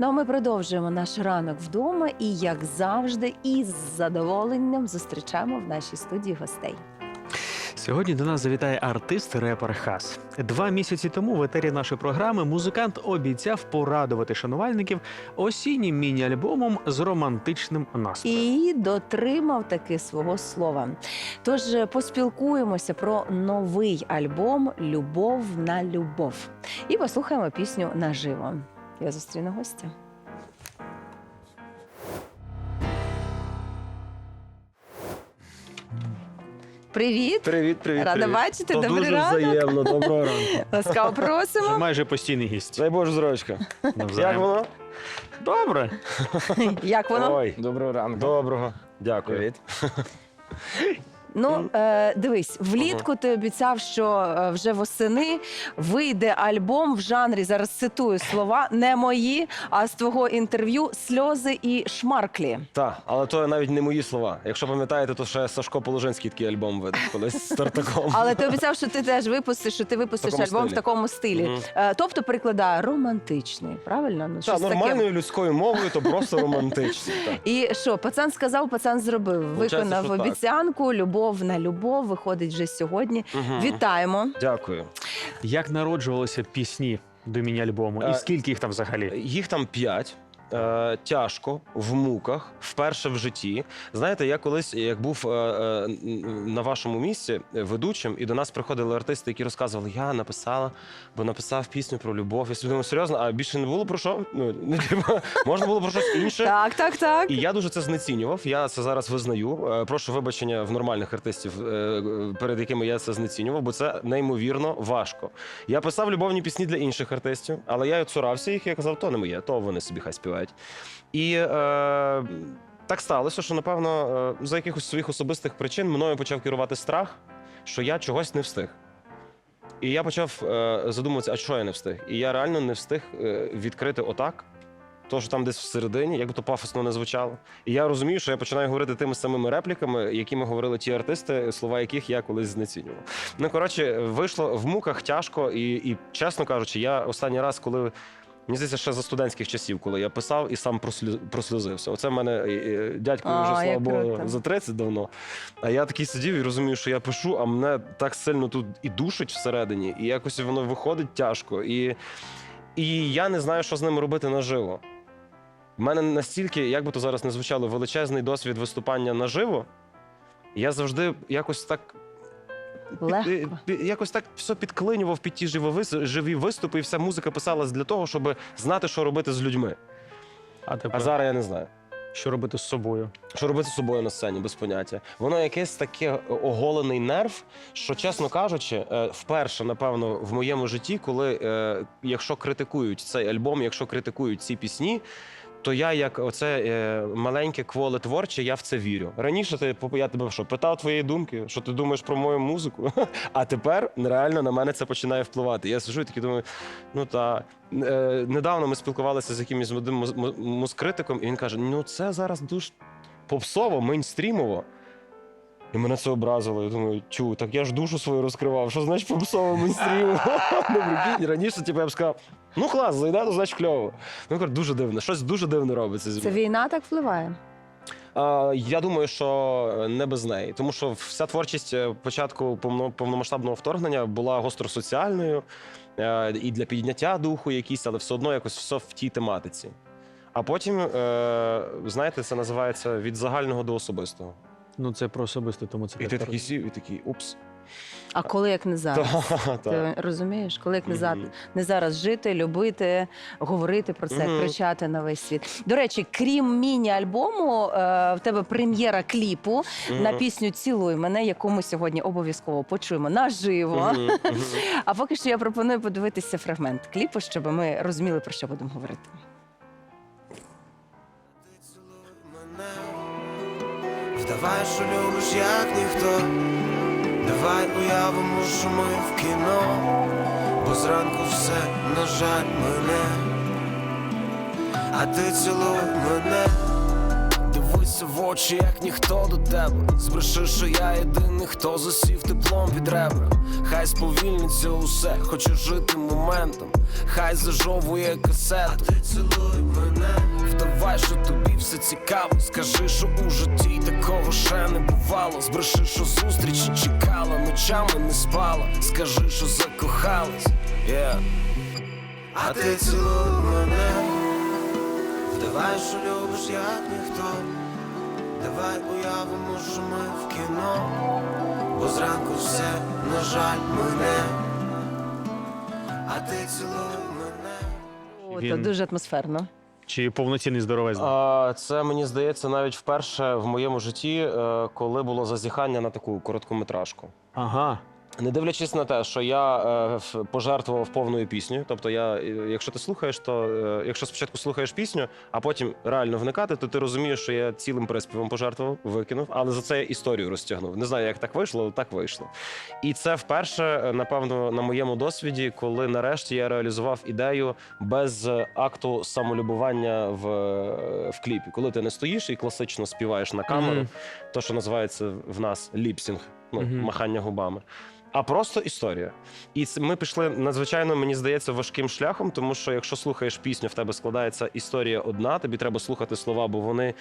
Ну а ми продовжуємо наш ранок вдома і, як завжди, із задоволенням зустрічаємо в нашій студії гостей. Сьогодні до нас завітає артист репер Хас. Два місяці тому в етері нашої програми музикант обіцяв порадувати шанувальників осіннім міні-альбомом з романтичним настроєм. І дотримав таки свого слова. Тож е, поспілкуємося про новий альбом Любов на любов. І послухаємо пісню наживо. Я зустріну гостя. Привіт! Привіт, привіт. Рада привіт. бачити. То Добрий дуже ранок. взаємно, доброго ранку. Ласкаво Вже просимо. майже постійний гість. Дай Боже зрочка. Як Навзаєм. воно? Добре. Як воно? Ой, Доброго ранку. доброго. Дякую. Привіт. Ну, е, дивись, влітку ти обіцяв, що е, вже восени вийде альбом в жанрі, зараз цитую слова, не мої, а з твого інтерв'ю сльози і шмарклі. Так, але то навіть не мої слова. Якщо пам'ятаєте, то ще Сашко Положинський такий альбом видав колись з Тартаком. Але ти обіцяв, що ти теж випустиш, що ти випустиш такому альбом в стилі. такому стилі. Мгм. Е, тобто перекладає романтичний, правильно? Ну, Так, щось таке. нормальною людською мовою, то просто романтично. Так. І що, пацан сказав, пацан зробив. Получається, Виконав що так. обіцянку, любов на любов виходить вже сьогодні. Мгм. Вітаємо. Дякую. Як народжувалися пісні до міні-альбому? Е, І скільки їх там взагалі? Їх там п'ять. Е, тяжко в муках, вперше в житті. Знаєте, я колись, як був е, е, на вашому місці е, ведучим, і до нас приходили артисти, які розказували, я написала, бо написав пісню про любов. Я собі думаю, серйозно, а більше не було про що? Ну, можна було про щось інше. Так, так, так. І я дуже це знецінював. Я це зараз визнаю. Е, Прошу вибачення в нормальних артистів, е, перед якими я це знецінював, бо це неймовірно важко. Я писав любовні пісні для інших артистів, але я цурався їх. Я казав, то не моє, то вони собі хай співають. І е, так сталося, що напевно е, за якихось своїх особистих причин мною почав керувати страх, що я чогось не встиг. І я почав е, задумуватися, а що я не встиг? І я реально не встиг е, відкрити отак. То, що там десь всередині, як би то пафосно не звучало. І я розумію, що я починаю говорити тими самими репліками, якими говорили ті артисти, слова яких я колись знецінював. Ну коротше, вийшло в муках тяжко, і, і чесно кажучи, я останній раз, коли. Мені здається, ще за студентських часів, коли я писав і сам прослю- прослюзився. Оце в мене е, е, дядько А, вже, слава Богу, за 30 давно. А я такий сидів і розумію, що я пишу, а мене так сильно тут і душить всередині, і якось воно виходить тяжко. І, і я не знаю, що з ним робити наживо. У мене настільки, як би то зараз не звучало, величезний досвід виступання наживо. Я завжди якось так. Легко. якось так все підклинював під ті живі, живі виступи, і вся музика писалась для того, щоб знати, що робити з людьми. А тепер А зараз я не знаю. що робити з собою? Що робити з собою на сцені, без поняття. Воно якесь таке оголений нерв, що, чесно кажучи, е, вперше, напевно, в моєму житті, коли е, якщо критикують цей альбом, якщо критикують ці пісні. То я, як оце е, маленьке кволе творче, я в це вірю. Раніше ти я тебе що питав твоєї думки, що ти думаєш про мою музику. А тепер реально на мене це починає впливати. Я сижу і такий думаю, ну та е, недавно ми спілкувалися з якимось одним музкритиком, і він каже: ну це зараз дуже попсово, мейнстрімово. І мене це образило. Я думаю, чу, так я ж душу свою розкривав. Що значить попсово мейнстрімово? Ну, раніше типу, я б сказав, ну клас, зайде, то значить кльово. Ну, кажу, дуже дивно, щось дуже дивне робиться зі Це мною. війна так впливає. А, я думаю, що не без неї, тому що вся творчість е, початку повно- повномасштабного вторгнення була гостросоціальною е, і для підняття духу якісь, але все одно якось все в тій тематиці. А потім, е, знаєте, це називається від загального до особистого. Ну це про особисте, тому це І ти такий сів, і такий упс. А коли як не зараз? Та, та. Ти розумієш, коли як не, за... Мгм. не зараз жити, любити, говорити про це, Мгм. кричати на весь світ. До речі, крім міні-альбому, е, в тебе прем'єра кліпу на Мгм. пісню Цілуй мене, яку ми сьогодні обов'язково почуємо наживо. Мгм, мгм. А поки що я пропоную подивитися фрагмент кліпу, щоб ми розуміли, про що будемо говорити. Вдавай, що любиш, як ніхто. Давай уявимо, що ми в кіно, бо зранку все, на жаль, мене, а ти цілуй мене, подивися в очі, як ніхто до тебе. Збреши, що я єдиний, хто засів теплом під ребра. Хай сповільниться усе, хочу жити моментом. Хай зажовує касет. А ти цілуй мене. Вдавай, що тобі все цікаво. Скажи, що у житті такого ще не бувало. Збреши, що зустрічі чекала, ночами не спала. Скажи, що закохалась. Yeah. А ти цілуй мене. Вдавай, що любиш, як ніхто. Давай уявимо, що ми в кіно. Бо зранку все, на жаль, мене. А ти цілуй мене. О, Він- дуже атмосферно. Чи повноцінний здоровезний? Це мені здається навіть вперше в моєму житті, е, коли було зазіхання на таку короткометражку. Ага. Не дивлячись на те, що я е, пожертвував повною піснею. Тобто, я, е, якщо ти слухаєш, то е, якщо спочатку слухаєш пісню, а потім реально вникати, то ти розумієш, що я цілим приспівом пожертвував, викинув, але за це я історію розтягнув. Не знаю, як так вийшло, але так вийшло. І це вперше, е, напевно, на моєму досвіді, коли нарешті я реалізував ідею без е, акту самолюбування в, в кліпі. Коли ти не стоїш і класично співаєш на камеру, Мгм. то що називається в нас ліпсінг, ну Мгм. махання губами. А просто історія. І ми пішли надзвичайно, мені здається, важким шляхом, тому що якщо слухаєш пісню, в тебе складається історія одна, тобі треба слухати слова, бо вони,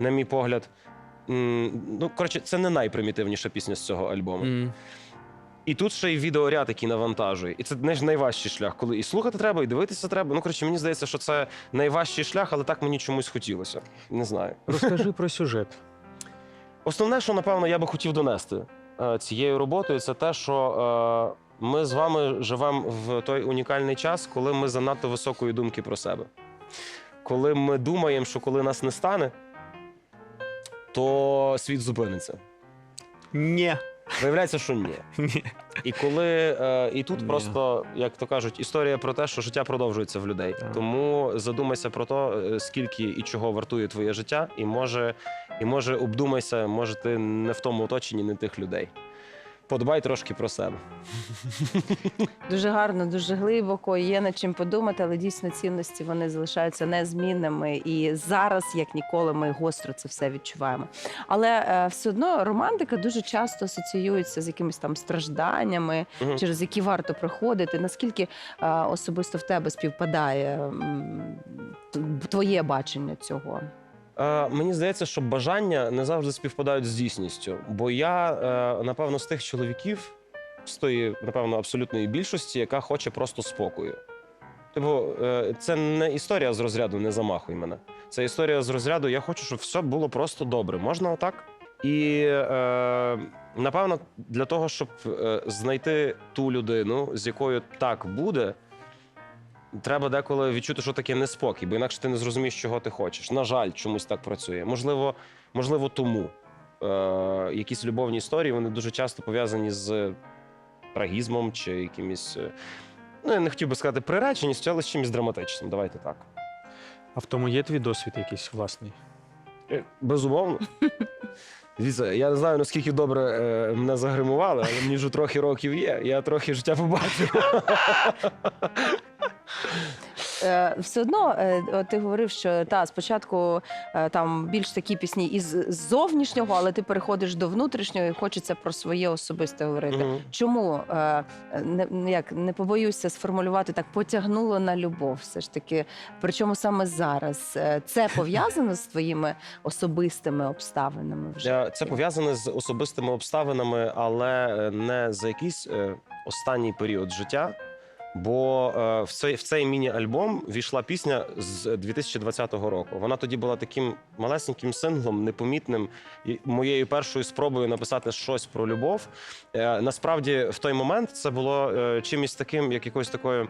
на мій погляд, ну коротше, це не найпримітивніша пісня з цього альбому. М. І тут ще й відеоряд, який навантажує. І це найважчий шлях, коли і слухати треба, і дивитися треба. Ну коротше, мені здається, що це найважчий шлях, але так мені чомусь хотілося. Не знаю. Розкажи про сюжет. Основне, що напевно я би хотів донести цією роботою, це те, що е, ми з вами живемо в той унікальний час, коли ми занадто високої думки про себе. Коли ми думаємо, що коли нас не стане, то світ зупиниться. Ні. Виявляється, що ні. Ні. І коли е, і тут Ні. просто, як то кажуть, історія про те, що життя продовжується в людей. Тому задумайся про те, е, скільки і чого вартує твоє життя, і може, і може обдумайся, може ти не в тому оточенні, не тих людей. Подбай трошки про себе. Дуже гарно, дуже глибоко. Є над чим подумати, але дійсно цінності вони залишаються незмінними. І зараз, як ніколи, ми гостро це все відчуваємо. Але е, все одно романтика дуже часто асоціюється з якимись там стражданнями, Мгм. через які варто проходити. Наскільки е, особисто в тебе співпадає м, твоє бачення цього? Е, мені здається, що бажання не завжди співпадають з дійсністю. Бо я, е, напевно, з тих чоловіків, з тої, напевно, абсолютної більшості, яка хоче просто спокою. Типу, е, це не історія з розряду не замахуй мене. Це історія з розряду Я хочу, щоб все було просто добре. Можна отак? І е, напевно, для того, щоб е, знайти ту людину, з якою так буде, треба деколи відчути, що таке неспокій, бо інакше ти не зрозумієш, чого ти хочеш. На жаль, чомусь так працює. Можливо, можливо, тому е, якісь любовні історії вони дуже часто пов'язані з трагізмом чи якимось. е, Ну, я не хотів би сказати приреченістю, але з чимось драматичним. Давайте так. А в тому є твій досвід якийсь власний? Е, Безумовно. Дивіться, я не знаю, наскільки добре е, мене загримували, але мені вже трохи років є. Я трохи життя побачив. Е, все одно е, ти говорив, що та спочатку е, там більш такі пісні із зовнішнього, але ти переходиш до внутрішнього і хочеться про своє особисте говорити. Мгм. Чому е, не не- як не побоюся сформулювати так, потягнуло на любов, все ж таки. Причому саме зараз Е, це пов'язано з твоїми особистими обставинами вже. Е, Це пов'язане з особистими обставинами, але е, не за якийсь е, останній період життя. Бо е, в цей в цей міні-альбом війшла пісня з 2020 року. Вона тоді була таким малесеньким синглом, непомітним і моєю першою спробою написати щось про любов. Е, Насправді, в той момент це було е, чимось таким, як якоюсь такою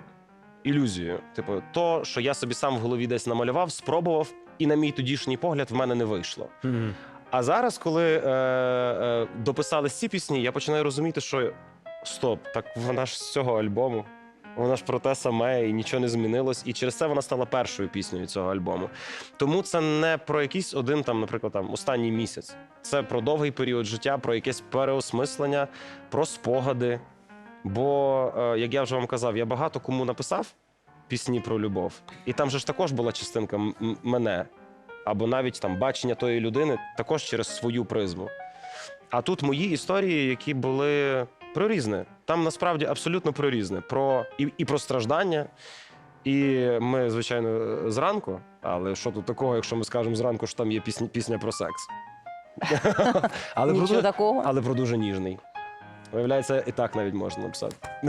ілюзією. Типу, то, що я собі сам в голові десь намалював, спробував, і на мій тодішній погляд в мене не вийшло. Мгм. А зараз, коли е, е, дописали ці пісні, я починаю розуміти, що стоп, так вона ж з цього альбому. Вона ж про те саме і нічого не змінилось. І через це вона стала першою піснею цього альбому. Тому це не про якийсь один там, наприклад, там останній місяць. Це про довгий період життя, про якесь переосмислення, про спогади. Бо, е, як я вже вам казав, я багато кому написав пісні про любов, і там же ж також була частинка мене. або навіть там бачення тої людини також через свою призму. А тут мої історії, які були про різне. Там насправді абсолютно про різне. Про і, і про страждання. І ми, звичайно, зранку, але що тут такого, якщо ми скажемо зранку, що там є пісня, пісня про секс. але, про, Нічого дуже- такого. але про дуже ніжний. Виявляється, і так навіть можна написати.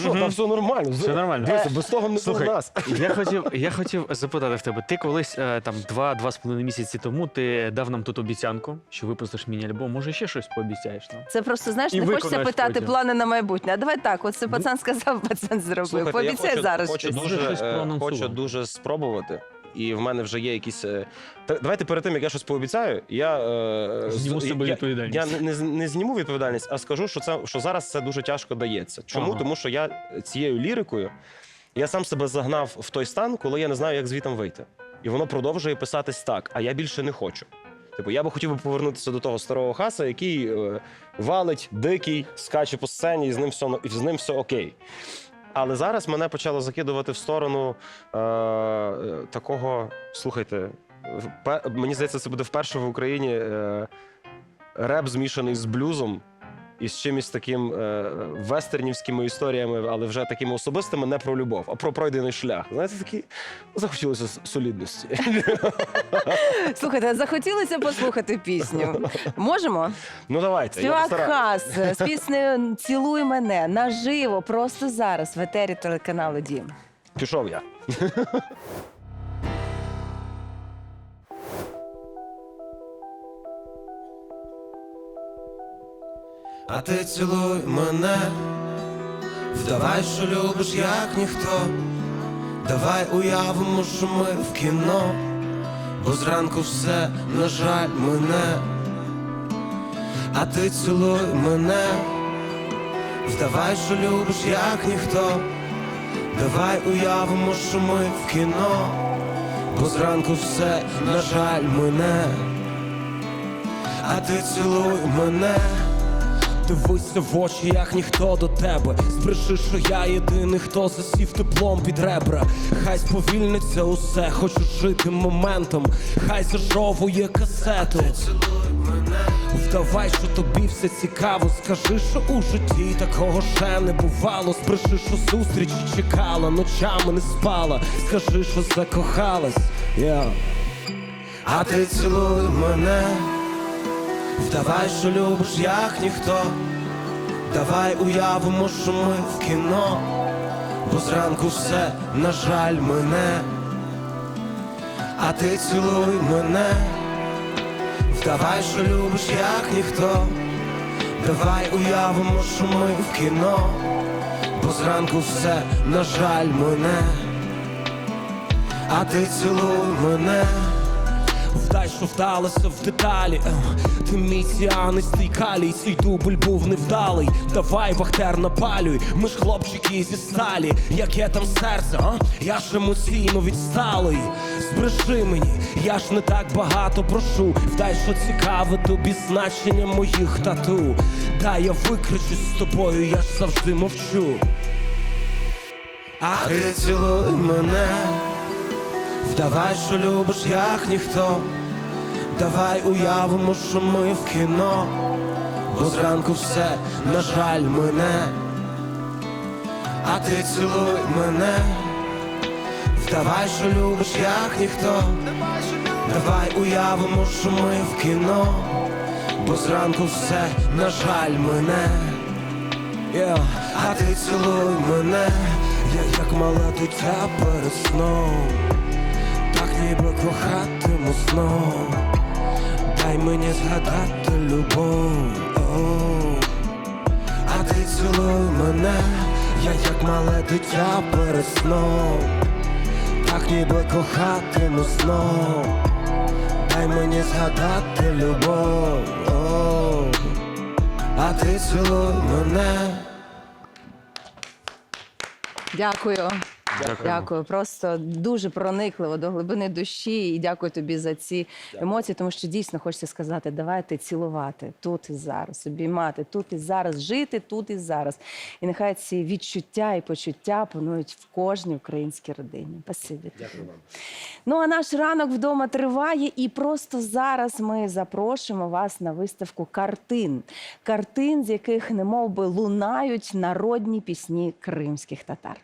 Що, там все нормально. Все нормально. Дивіться, без того не Слухай, було нас. Я хотів, я хотів запитати в тебе. Ти колись е, там два-два з половиною місяці тому ти дав нам тут обіцянку, що випустиш міні-альбом. Може, ще щось пообіцяєш нам? Це просто знаєш, І не хочеться виконаєш питати потім. плани на майбутнє. А давай так, от це пацан сказав, пацан зробив. Слухайте, Пообіцяй я хочу, зараз. хочу, щось. Може, дуже, щось е, хочу дуже спробувати. І в мене вже є якісь. е, Та, давайте перед тим, як я щось пообіцяю, я, е, Зніму з себе я, відповідальність. Я не, не, не зніму відповідальність, а скажу, що це що зараз це дуже тяжко дається. Чому? Ага. Тому що я цією лірикою я сам себе загнав в той стан, коли я не знаю, як звітом вийти. І воно продовжує писатись так, а я більше не хочу. Типу, я би хотів би повернутися до того старого хаса, який е, валить, дикий, скаче по сцені, і з ним все, і з ним все окей. Але зараз мене почало закидувати в сторону е, такого. Слухайте, впе- мені здається, це буде вперше в Україні е, реп змішаний з блюзом і з чимось таким е, вестернівськими історіями, але вже такими особистими, не про любов, а про пройдений шлях. Знаєте, такі захотілося солідності. Слухайте, захотілося послухати пісню. Можемо? Ну давайте. я Співак постараюсь. Хас з піснею Цілуй мене наживо, просто зараз в етері телеканалу Дім. Пішов я. А ти цілуй мене, вдавай, що любиш, як ніхто. Давай уявимо, що ми в кіно, бо зранку все, на жаль, мене. А ти цілуй мене, вдавай, що любиш, як ніхто. Давай уявимо, що ми в кіно, бо зранку все, на жаль, мене. А ти цілуй мене. Дивися в очі, як ніхто до тебе. Збреши, що я єдиний, хто засів теплом під ребра. Хай сповільниться усе, хочу жити моментом. Хай зажовує касету. Вдавай, що тобі все цікаво. Скажи, що у житті такого ще не бувало. Збреши, що зустрічі чекала, ночами не спала. Скажи, що закохалась. Yeah. А ти цілуй мене. Вдавай, що любиш, як ніхто. Давай уявимо, що ми в кіно, бо зранку все, на жаль, мене. А ти цілуй мене. Вдавай, що любиш, як ніхто. Давай уявимо, що ми в кіно, бо зранку все, на жаль, мене. А ти цілуй мене. Вдай, що вдалося в деталі. Ем, Ти мій ціанистий калій, цей дубль був невдалий. Давай, вахтер, напалюй, ми ж хлопчики зі сталі. Яке там серце, а? Я ж емоційно відсталий. Збреши мені, я ж не так багато прошу. Вдай, що цікаве тобі значення моїх тату. Дай я викричусь з тобою, я ж завжди мовчу. А ти цілуй мене. Вдавай, що любиш, як ніхто. Давай уявимо, що ми в кіно, бо зранку все, на жаль, мене. А ти цілуй мене. Вдавай, що любиш, як ніхто. Давай уявимо, що ми в кіно, бо зранку все, на жаль, мене. А ти цілуй мене, я як мале дитя перед сном ніби кохатиму знов Дай мені згадати любов. А ти цілуй мене, я як мале дитя перед сном Так ніби кохатиму знов Дай мені згадати любов. А ти цілуй мене Дякую. Дякую, просто дуже проникливо до глибини душі. І дякую тобі за ці емоції, тому що дійсно хочеться сказати, давайте цілувати тут і зараз, обіймати тут і зараз, жити тут і зараз. І нехай ці відчуття і почуття панують в кожній українській родині. Спасибі. Дякую вам. Ну а наш ранок вдома триває, і просто зараз ми запрошуємо вас на виставку картин. Картин, з яких немов би лунають народні пісні кримських татар.